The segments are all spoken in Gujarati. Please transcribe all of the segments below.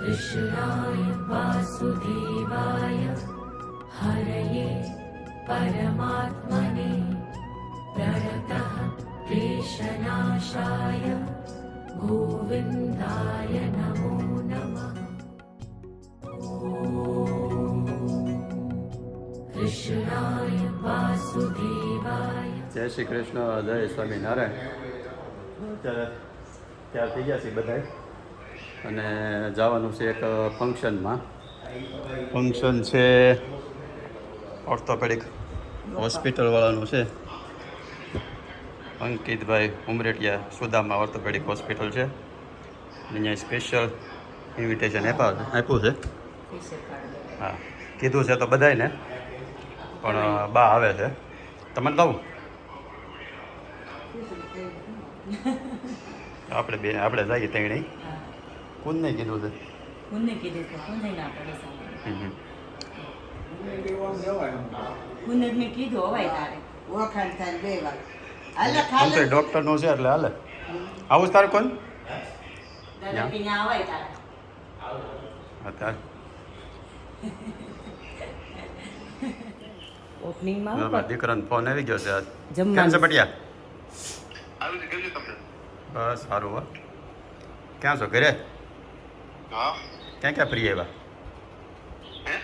कृष्णाय वासुदेवाय हरये परमात्मने प्रणतः क्लेशनाशाय गोविन्दाय नमो नमः ॐ कृष्णाय वासुदेवाय જય શ્રી કૃષ્ણ જય સ્વામિનારાયણ અત્યારે ત્યાર થઈ ગયા છે બધા અને જવાનું છે એક ફંક્શનમાં. ફંક્શન છે ઓર્થોપેડિક હોસ્પિટલવાળાનું છે. અંકિતભાઈ ઉમરેટિયા સુદામા ઓર્થોપેડિક હોસ્પિટલ છે. અહીંયા સ્પેશિયલ ઇન્વિટેશન આપ્યા આપ્યું છે. હા, કીધું છે તો બધાયને, પણ બા આવે છે. તમને કહું આપણે બે, આપણે જઈએ તેણે કોને કીધું છે? કોને કીધું છે? કોને ના પડે. કોને મેં કીધું હવાય તારે. વખાણ થાય બે વાર. હાલે આમ તો ખાલે છે એટલે હાલે. આવું છે તારે કોણ? તારે. અત્યારે ઓપનિંગમાં મારા દીકરાનો ફોન આવી ગયો છે આજ. કેમ છે બટિયા? બસ સારું હો. ક્યાં છો ઘરે? હા ક્યાં ક્યાં ફરી આવ્યા હે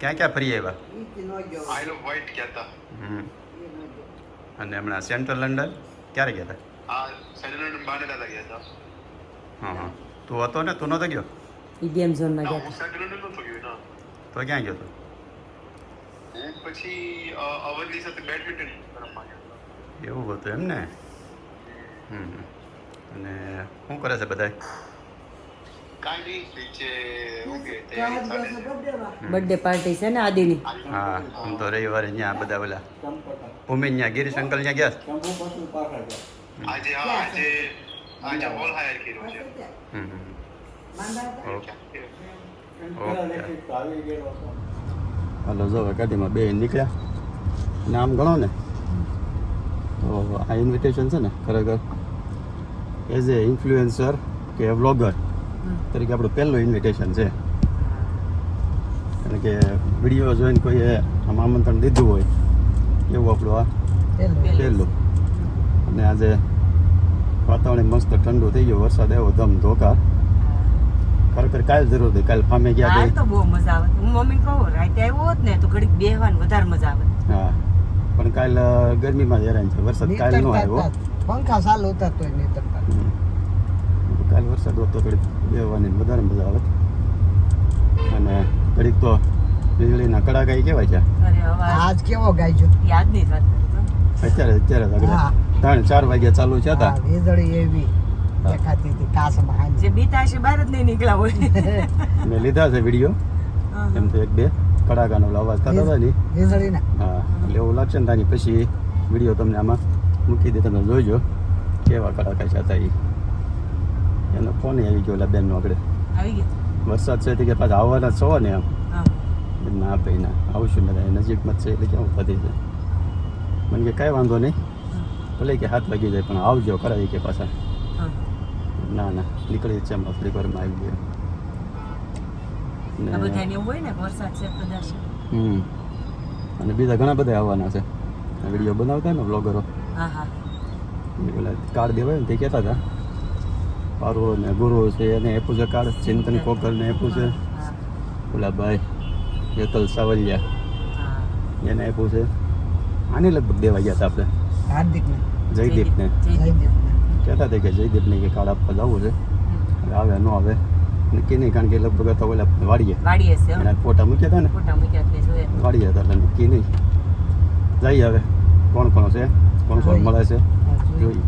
ક્યાં ક્યાં ફરી આવ્યા ઈ નો જો આઈ લવ વ્હાઈટ ગયા હતા હમ અને હમણાં સેન્ટ્રલ લંડન ક્યારે ગયા હતા સેન્ટ્રલ લંડન બાનેલા ગયા હતા હા હા તું હતો ને તું નતો ગયો ઈ ગેમ ઝોનમાં ના, ગયા હું તો ક્યાં ગયો તો હું પછી અવધની સાથે બેડમિન્ટન રમવા ગયો એવું હતું એમ ને હમ હમ. અને શું કરે છે બધા બર્થડે પાર્ટી છે ને આદિની? હા હું તો રવિવારે ત્યાં બધા ઓલા ભૂમિ ત્યાં ગિરીશ અંકલ ત્યાં ગયા? આજે આજે આજે હોલ હાયર કર્યો છે. હમ હમ. માંદા હતા? ઓકે. હાલો જો એકાદીમાં ગાડીમાં બે નીકળ્યા. નામ ગણો ને તો આ ઇન્વિટેશન છે ને ખરેખર એઝ એ ઇન્ફ્લુએન્સર કે વ્લોગર તરીકે આપણું પહેલું ઇન્વિટેશન છે. કારણ કે વીડિયો જોઈને કોઈએ આમ આમંત્રણ દીધું હોય એવું આપણું આ પહેલું અને આજે વાતાવરણ મસ્ત ઠંડુ થઈ ગયું વરસાદ આવ્યો ધમ ધોકા. ખરેખર કાલ જરૂર હતી કાલ ફામે ગયા તો બહુ મજા આવે. હું મમ્મી કહું રાતે આવ્યો હોત ને તો ઘડીક બેહવાનું વધારે મજા આવે. હા પણ કાલ ગરમીમાં જ હેરાન છે. વરસાદ કાલ નો આવ્યો. પંખા ચાલુ હતા તોય નીતરતા. વરસાદ હોત ઘડીક બેહવાની વધારે મજા આવે. અને ઘડીક તો વીજળીના કડાકા એ કેવાય છે? આજ કેવો ગાયજો? યાદ નહીં વાત અત્યારે અત્યારે ત્રણ ચાર વાગ્યા ચાલુ છે હતા. વીજળી એવી. દેખાતી હતી કાચમાં જે બીતા હશે બહાર જ નહીં નીકળ્યા હોય. મેં લીધા છે વીડિયો. એમ તો એક બે કડાકાનો ઓલો અવાજ થતો હતો ને. વીજળીના. હા એટલે એવું લાગશે ને તાની. પછી વીડિયો તમને આમાં મૂકી દે તમે જોઈજો કેવા કડાકા છે હતા એ એનો ફોન આવી ગયો ઓલા બેનનો આગળ. આવી ગયા? વરસાદ છે કે પાછા આવવાના છો ને એમ. ના ભાઈ ના. આવશું ને નજીકમાં છે એટલે કેવું પતી જાય. મને કે કાંઈ વાંધો નહીં. ભલે કે હાથ લાગી જાય પણ આવજો ખરા કે પાછા. ના ના. નીકળી છે હમણાં થોડીક વારમાં આવી ગયા. હમ. અને બીજા ઘણા બધા આવવાના છે. વીડિયો બનાવતા ને બ્લોગરો કાર્ડ દેવાય ને તે કહેતા હતા. પારો ને ગુરુ છે એને આપ્યું છે કાર્ડ ચિંતન કોકરને આપ્યું છે હા ઓલા ભાઈ યતલ સાવલિયા હા એને આપ્યું છે આને લગભગ દેવા ગયા હતા આપણે હાર્દિકને જયદીપને જયદીપ. જયદીપને. કહેતા હતા કે જયદીપને કે કાર્ડ આપવા જવું છે હમ. હવે આવે ન આવે નક્કી નહીં કારણ કે લગભગ હતા ઓલા વાડીએ વાડીએ છે હો. એના ફોટા મૂક્યા હતા ને ફોટા મૂક્યા તે જોયા વાડીએ હતા એટલે નક્કી નહીં જઈએ હવે કોણ કોણ છે કોણ કોણ મળે છે જોઈએ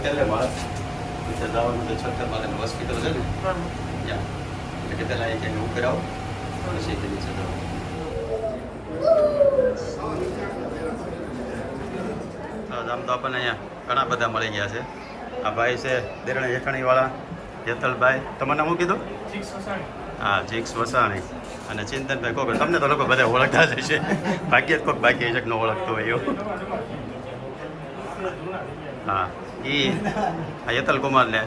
છેલ્લે માળ નીચે જવાનું તો છત્તર માળાની હોસ્પિટલ છે ને ત્યાં એટલે કે પહેલાં એક એને ઉપર આવો પછી તે નીચે તો આમ તો આપણને અહીંયા ઘણા બધા મળી ગયા છે આ ભાઈ છે દેરણી જેઠાણીવાળા હેતલભાઈ તમારું નામ શું કીધું હા જીક્સ વસાણી અને ચિંતનભાઈ કોક તમને તો લોકો બધા ઓળખતા જ હશે ભાગ્યે જ કોઈક બાકી હશે ન ઓળખતો હોય એવું હા એ આ યતલ કુમારને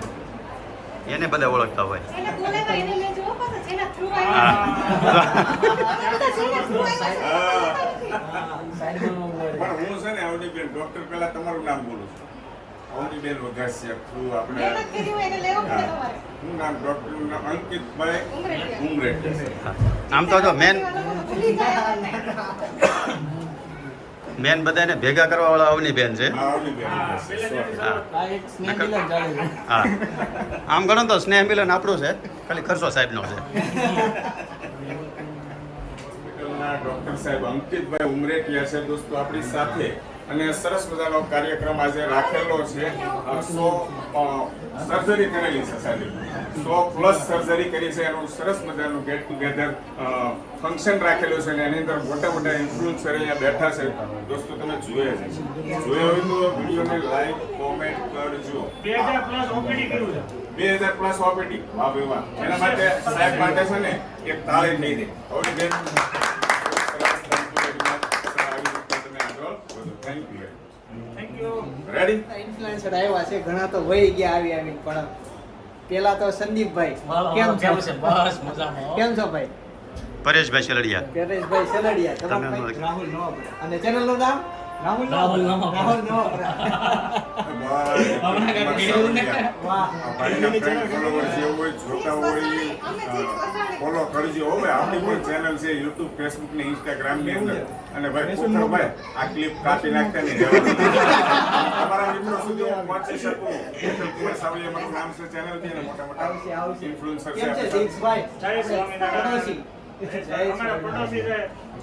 એને બધા ઓળખતા હોય. એને બોલાવ્યા એને મેં જોવો પાછો જેના થ્રુ હા. પણ હું છે ને અવનીબેન ડોક્ટર પહેલા તમારું નામ હા. આમ તો જો મેન મેન બધાને ભેગા કરવા વાળા અવની બેન છે. હા, આમ ગણો તો સ્નેહ મિલન આપણું છે. ખાલી ખર્ચો સાહેબનો છે. હોસ્પિટલના ડોક્ટર સાહેબ અંકિતભાઈ ઉમરેટિયા છે. દોસ્તો આપણી સાથે અને સરસ મજાનો કાર્યક્રમ આજે રાખેલો છે. સો સર્જરી કરેલી છે સાહેબ. સો પ્લસ સર્જરી કરી છે. એનું સરસ મજાનું ગેટ ટુગેધર ફંક્શન રાખેલું છે અને એની અંદર મોટા મોટા ઇન્ફ્લુઅન્સર અહીંયા બેઠા છે. દોસ્તો તમે જોયા છે જોયા હોય તો વિડીયોને લાઈક કોમેન્ટ કરજો. બે હજાર પ્લસ ઓપીડી કર્યું છે. બે હજાર પ્લસ ઓપીડી વાહ ભાઈ વાહ. એના માટે સાહેબ માટે છે ને એક તાળી નહીં દે. હવે બેન. Thank you thank you ready influencer આવ્યા છે ઘણા તો વહી ગયા આવી આવી પણ પેલા તો સંદીપભાઈ. કેમ છો? બસ મજામાં કેમ છો ભાઈ? પરેશભાઈ સલડિયા. પરેશભાઈ સલડિયા. તમારું તમે રાહુલ નો અને ચેનલનું નામ? રાહુલ રાહુલ નવાપરા. રાહુલ વાહ ફોલો કરજો હવે આપણી કોઈ ચેનલ છે યુટ્યુબ ફેસબુક ને ઇન્સ્ટાગ્રામની અંદર અને ભાઈ પોખરભાઈ આ ક્લિપ કાપી નાખતા નહીં. તમારા મિત્રો સુધી હું પહોંચી શકું કુમાર સાવલી અમારું નામ છે ચેનલ છે અને મોટા આવશે મોટા ઇન્ફ્લુએન્સર છે અમારા પડોશી છે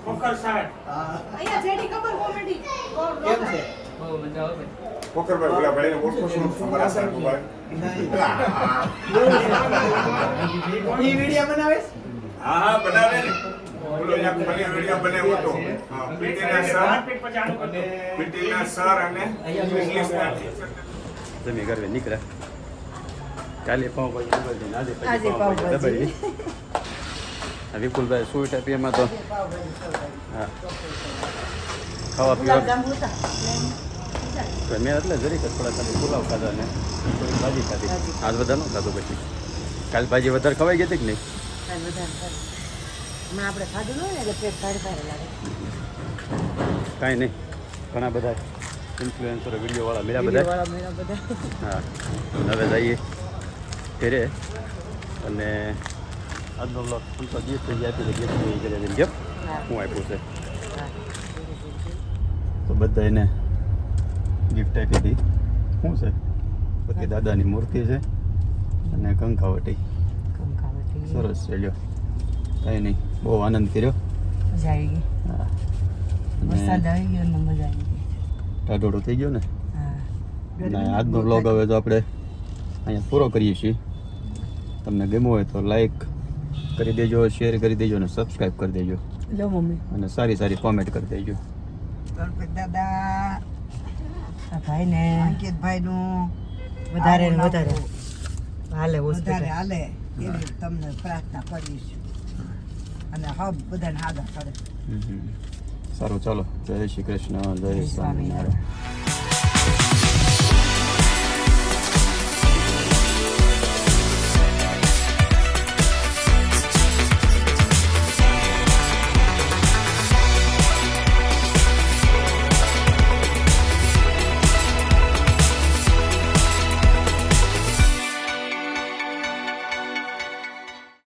કોકર સાહેબ. અહીંયા જેડી ખબર કોમેડી. કેમ છે? પોખરભાઈ ઓલા ભાઈને ઓળખો છો? અમારા સાહેબભાઈ ઈ વિડિયો બનાવેશ હા બનાવે ને. વીડિયો પીટીના સર. પીટીના સર અને ઇંગ્લિશના જમી કરવે નીકળ્યા. કાલે પાઉંભાજી દબાડી આજે પછી આજે વિપુલભાઈ સ્વીટ આપી એમાં તો હા. ખાવા પીવા. મેં એટલે જરીક જ થોડા ખાલી પુલાવ ખાધા ને થોડી ભાજી ખાધી. આજ બધા ન ખાધું પછી. કાલ ભાજી વધારે ખવાઈ ગઈ હતી કે નહીં? આપણે ખાધું ને એટલે પેટ ભારે ભારે લાગે. કાંઈ નહીં. ઘણા બધા ઇન્ફ્લુએન્સરો વિડીયોવાળા વાળા મેળા બધા. હા. હવે જઈએ ઘરે અને આજનો બ્લોગ ફૂલ તો ગિફ્ટ થઈ આપી છે ગિફ્ટ એ કરે છે કેમ હું આપ્યું છે તો બધા એને ગિફ્ટ આપી હતી શું છે પછી દાદાની મૂર્તિ છે અને કંકાવટી કંકાવટી. સરસ છે લ્યો કાંઈ નહીં બહુ આનંદ કર્યો મજા આવી ગઈ હા વરસાદ આવી ગયો ને મજા આવી ગઈ ટાઢોળું થઈ ગયું ને હા અને આજનો બ્લોગ હવે તો આપણે અહીંયા પૂરો કરીએ છીએ તમને ગમ્યો હોય તો લાઈક કરી દેજો શેર કરી દેજો અને સબસ્ક્રાઈબ કરી દેજો. લો મમ્મી. અને સારી સારી કોમેન્ટ કરી દેજો. ગણપત દાદા. આ ભાઈ ને અંકિતભાઈ નું વધારે ને વધારે. હાલે હોસ્પિટલ વધારે હાલે. એવી તમને પ્રાર્થના કરીશ અને હબ બધાને આગળ કરે. સારું ચાલો. જય શ્રી કૃષ્ણ જય સ્વામિનારાયણ.